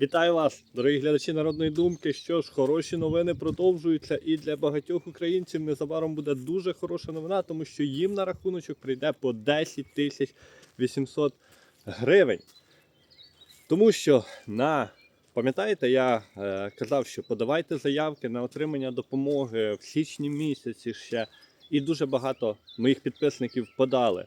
Вітаю вас, дорогі глядачі народної думки. Що ж, хороші новини продовжуються, і для багатьох українців незабаром буде дуже хороша новина, тому що їм на рахуночок прийде по 10 тисяч 800 гривень. Тому що на пам'ятаєте, я е, казав, що подавайте заявки на отримання допомоги в січні місяці ще, і дуже багато моїх підписників подали.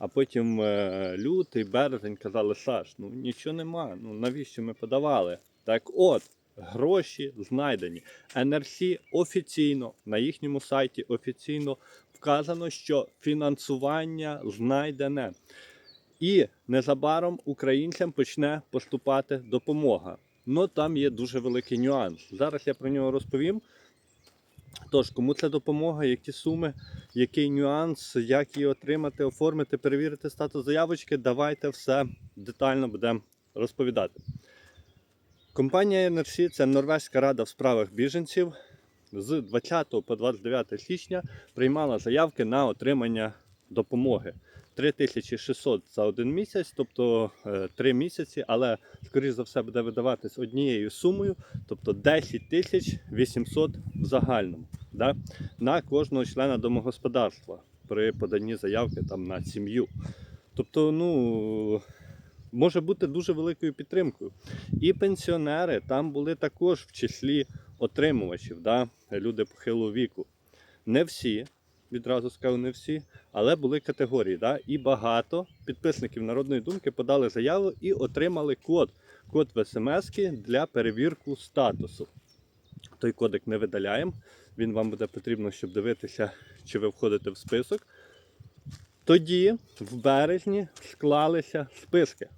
А потім е, лютий, березень казали, Саш, ну нічого нема. Ну навіщо ми подавали? Так от, гроші знайдені. NRC офіційно на їхньому сайті офіційно вказано, що фінансування знайдене. І незабаром українцям почне поступати допомога. Ну там є дуже великий нюанс. Зараз я про нього розповім. Тож, кому це допомога, які суми, який нюанс, як її отримати, оформити, перевірити статус заявочки, давайте все детально будемо розповідати. Компанія NRC – це Норвезька рада в справах біженців. З 20 по 29 січня приймала заявки на отримання допомоги. 3600 за один місяць, тобто 3 місяці, але скоріш за все буде видаватись однією сумою, тобто 10 800 в загальному да, на кожного члена домогосподарства при поданні заявки там, на сім'ю. Тобто, ну, може бути дуже великою підтримкою. І пенсіонери там були також в числі отримувачів, да, люди похилого віку. Не всі, відразу скажу, не всі, але були категорії. Да? І багато підписників народної думки подали заяву і отримали код. Код в смс для перевірку статусу. Той кодик не видаляємо. Він вам буде потрібно, щоб дивитися, чи ви входите в список. Тоді, в березні, склалися списки.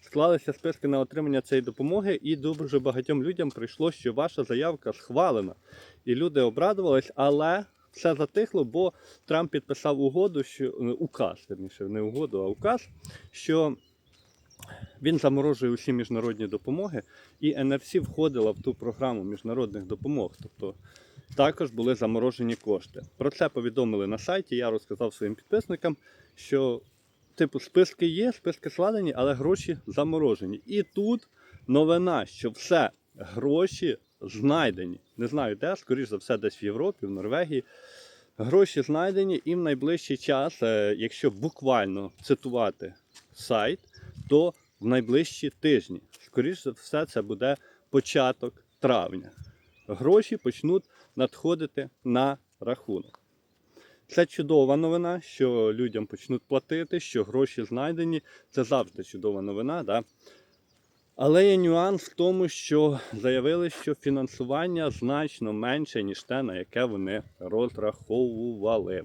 Склалися списки на отримання цієї допомоги, і дуже багатьом людям прийшло, що ваша заявка схвалена. І люди обрадувались, але все затихло, бо Трамп підписав угоду, що е, указ, верніше, не угоду, а указ, що він заморожує усі міжнародні допомоги, і NRC входила в ту програму міжнародних допомог. Тобто також були заморожені кошти. Про це повідомили на сайті. Я розказав своїм підписникам, що типу списки є, списки складені, але гроші заморожені. І тут новина, що все гроші знайдені. Не знаю де, скоріш за все, десь в Європі, в Норвегії. Гроші знайдені, і в найближчий час, е, якщо буквально цитувати сайт, то в найближчі тижні, скоріш за все, це буде початок травня. Гроші почнуть надходити на рахунок. Це чудова новина, що людям почнуть платити, що гроші знайдені. Це завжди чудова новина. Да? Але є нюанс в тому, що заявили, що фінансування значно менше, ніж те, на яке вони розраховували.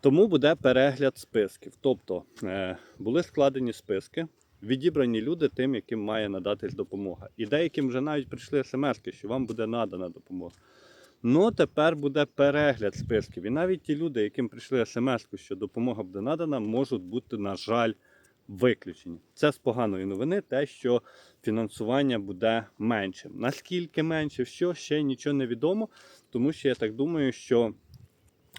Тому буде перегляд списків. Тобто е, були складені списки, відібрані люди тим, яким має надатись допомога. І деяким вже навіть прийшли смс, що вам буде надана допомога. Ну, тепер буде перегляд списків. І навіть ті люди, яким прийшли смс, що допомога буде надана, можуть бути, на жаль, виключені. Це з поганої новини, те, що фінансування буде меншим. Наскільки менше, що ще нічого не відомо, тому що я так думаю, що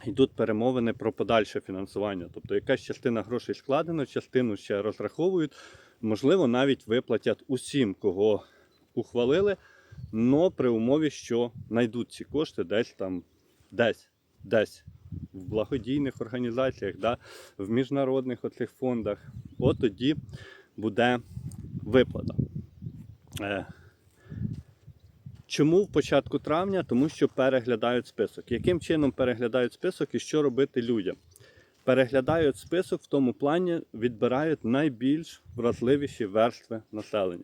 йдуть перемовини про подальше фінансування. Тобто якась частина грошей складена, частину ще розраховують, можливо, навіть виплатять усім, кого ухвалили, але при умові, що знайдуть ці кошти десь там, десь, десь. В благодійних організаціях, да, в міжнародних оцих фондах, от тоді буде виплата. Е, Чому в початку травня? Тому що переглядають список. Яким чином переглядають список і що робити людям? Переглядають список в тому плані, відбирають найбільш вразливіші верстви населення.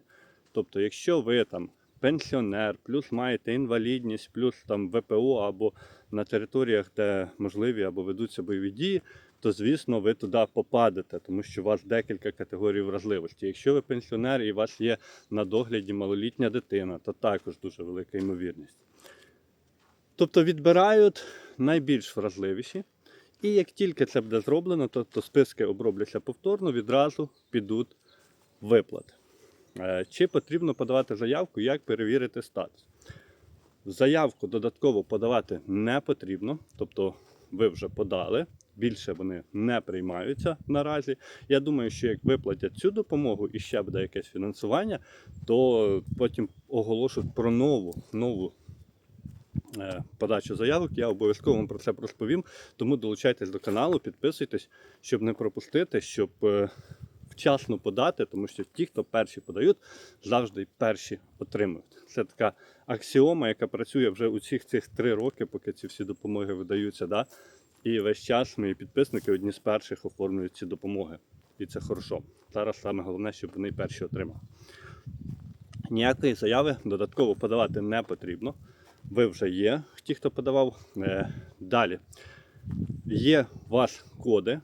Тобто, якщо ви там пенсіонер, плюс маєте інвалідність, плюс там ВПО або на територіях, де можливі або ведуться бойові дії, то звісно ви туди попадете, тому що у вас декілька категорій вразливості. Якщо ви пенсіонер і у вас є на догляді малолітня дитина, то також дуже велика ймовірність. Тобто відбирають найбільш вразливіші. І як тільки це буде зроблено, то, то списки обробляться повторно, відразу підуть виплати. Е, Чи потрібно подавати заявку, як перевірити статус? Заявку додатково подавати не потрібно, тобто ви вже подали. Більше вони не приймаються наразі. Я думаю, що як виплатять цю допомогу і ще буде якесь фінансування, то потім оголошують про нову нову е, подачу заявок. Я обов'язково вам про це розповім. Тому долучайтесь до каналу, підписуйтесь, щоб не пропустити, щоб е, вчасно подати, тому що ті, хто перші подають, завжди перші отримують. Це така аксіома, яка працює вже у цих цих три роки, поки ці всі допомоги видаються. Да? І весь час мої підписники одні з перших оформлюють ці допомоги. І це хорошо. Зараз саме головне, щоб вони перші отримали. Ніякої заяви додатково подавати не потрібно. Ви вже є, ті, хто подавав. Е, Далі. Є у вас коди.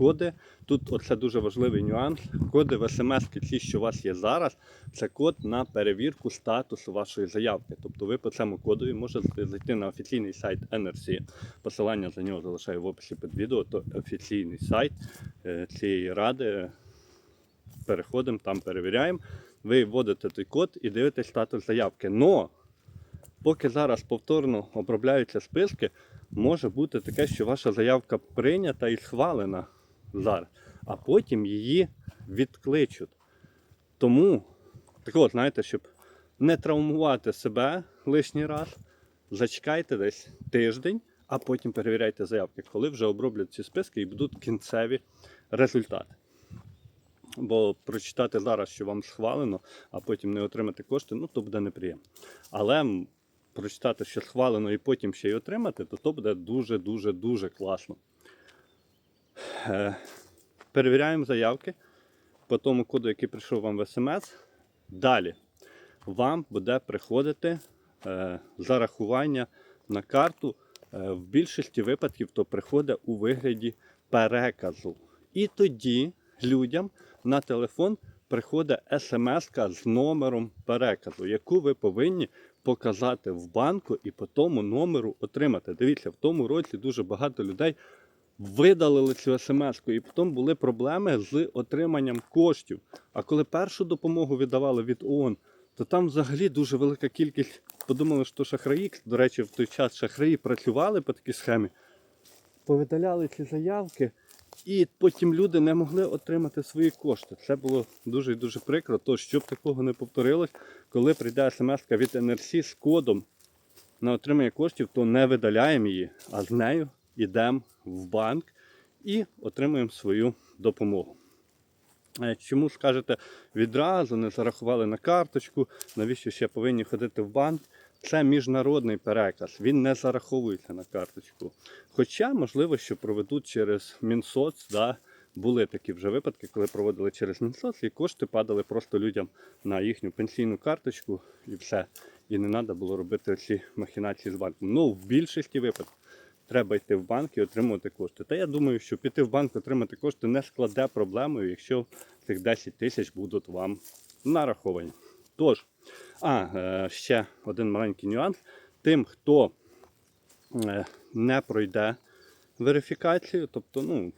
Коди. Тут оце дуже важливий нюанс. Коди в смс ті, що у вас є зараз, це код на перевірку статусу вашої заявки. Тобто ви по цьому кодові можете зайти на офіційний сайт NRC. Посилання за нього залишаю в описі під відео. То офіційний сайт е, цієї ради. Переходимо, там перевіряємо. Ви вводите той код і дивитесь статус заявки. Но поки зараз повторно обробляються списки, може бути таке, що ваша заявка прийнята і схвалена зараз, а потім її відкличуть. Тому, так от, знаєте, щоб не травмувати себе лишній раз, зачекайте десь тиждень, а потім перевіряйте заявки, коли вже оброблять ці списки і будуть кінцеві результати. Бо прочитати зараз, що вам схвалено, а потім не отримати кошти, ну то буде неприємно. Але прочитати, що схвалено, і потім ще й отримати, то то буде дуже-дуже дуже класно. Е, перевіряємо заявки по тому коду, який прийшов вам в смс. Далі вам буде приходити е, зарахування на карту. Е, в більшості випадків то приходить у вигляді переказу. І тоді людям на телефон приходить смс з номером переказу, яку ви повинні показати в банку і по тому номеру отримати. Дивіться, в тому році дуже багато людей видалили цю смс і потім були проблеми з отриманням коштів. А коли першу допомогу віддавали від ООН, то там взагалі дуже велика кількість. Подумали, що шахраї, до речі, в той час шахраї працювали по такій схемі, повидаляли ці заявки, і потім люди не могли отримати свої кошти. Це було дуже і дуже прикро. Тож, щоб такого не повторилось, коли прийде смс від НРС з кодом на отримання коштів, то не видаляємо її, а з нею йдемо в банк і отримуємо свою допомогу. Е, Чому скажете відразу не зарахували на карточку, навіщо ще повинні ходити в банк? Це міжнародний переказ, він не зараховується на карточку. Хоча, можливо, що проведуть через Мінсоц, да, були такі вже випадки, коли проводили через Мінсоц, і кошти падали просто людям на їхню пенсійну карточку і все. І не треба було робити ці махінації з банком. Ну, в більшості випадків треба йти в банк і отримувати кошти. Та я думаю, що піти в банк отримати кошти не складе проблемою, якщо цих 10 тисяч будуть вам нараховані. Тож, а, е, ще один маленький нюанс. Тим, хто е, не пройде верифікацію, тобто ну,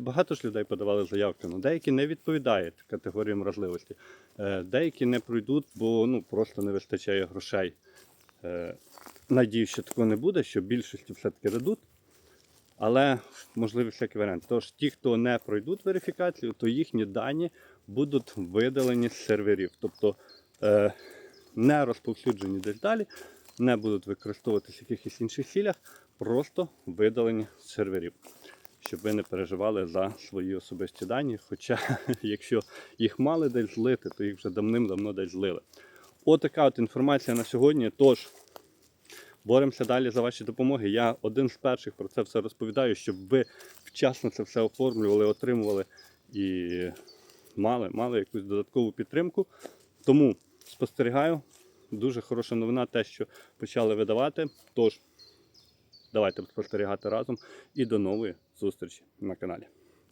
багато ж людей подавали заявки, але деякі не відповідають категоріям вразливості. Е, Деякі не пройдуть, бо ну, просто не вистачає грошей. Надію, що такого не буде, що більшості все-таки дадуть. Але можливі всякі варіанти. Тож ті, хто не пройдуть верифікацію, то їхні дані будуть видалені з серверів. Тобто е, не розповсюджені десь далі, не будуть використовуватися в якихось інших цілях, просто видалені з серверів. Щоб ви не переживали за свої особисті дані. Хоча, якщо їх мали десь злити, то їх вже давним-давно десь злили. Отака от інформація на сьогодні. Тож боремося далі за ваші допомоги. Я один з перших про це все розповідаю, щоб ви вчасно це все оформлювали, отримували і мали, мали якусь додаткову підтримку. Тому спостерігаю. Дуже хороша новина, те, що почали видавати. Тож, давайте спостерігати разом і до нової зустрічі на каналі.